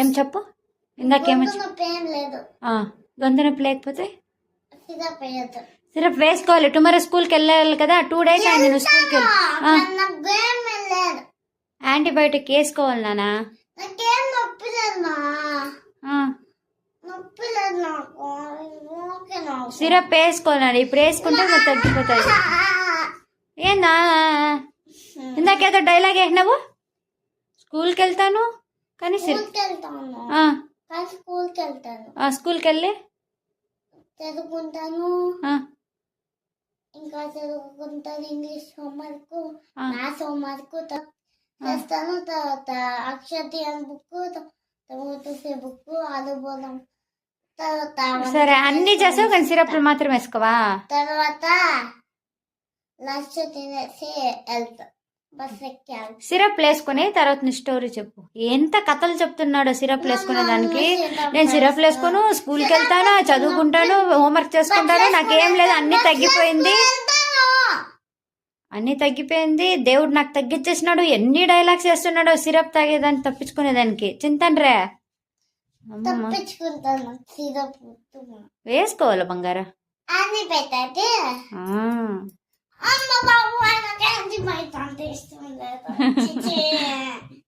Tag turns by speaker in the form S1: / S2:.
S1: ఏం చెప్పు? ఇందాకేమో
S2: గొంతు
S1: లేకపోతే?
S2: సిరప్
S1: వేసుకోవాలి. టుమారో స్కూల్కి వెళ్ళాలి కదా. టూ డేస్ అయింది నువ్వు స్కూల్కి యాంటీబయాటిక్ వేసుకోవాలి నానా సిరప్ వేసుకోవాలి. ఇప్పుడు వేసుకుంటే మరి తగ్గిపోతుంది. ఏందా? ఇందాకేదో డైలాగ్ వేసినావు? స్కూల్కి వెళ్తాను? కానీ
S2: స్కూల్కి వెళ్తాను స్కూల్కి
S1: వెళ్ళి
S2: చదువుకుంటాను. ఇంకా చదువుకుంటాను ఇంగ్లీష్ హోంవర్క్. మ్యాథ్స్ హోంవర్క్ చేస్తాను తర్వాత అక్షతి అని బుక్ తర్వాత బుక్ ఆలుబోలం తర్వాత
S1: సరే అన్ని చేసావు కానీ సిరప్లు మాత్రం వేసుకోవా?
S2: తర్వాత లంచ్ తినేసి వెళ్తా.
S1: సిరప్ వేసుకుని తర్వాత నీ స్టోరీ చెప్పు. ఎంత కథలు చెప్తున్నాడో సిరప్ వేసుకునే దానికి? నేను సిరప్ వేసుకోను స్కూల్కి వెళ్తాను చదువుకుంటాను హోంవర్క్ చేసుకుంటాను నాకేం లేదు అన్ని తగ్గిపోయింది. అన్ని తగ్గిపోయింది. దేవుడు నాకు తగ్గించేసినాడు. ఎన్ని డైలాగ్స్ వేస్తున్నాడో సిరప్ తాగేదాన్ని తప్పించుకునేదానికి. చింతండ్రే. వేసుకోవాలి బంగారం?
S2: taste my leather.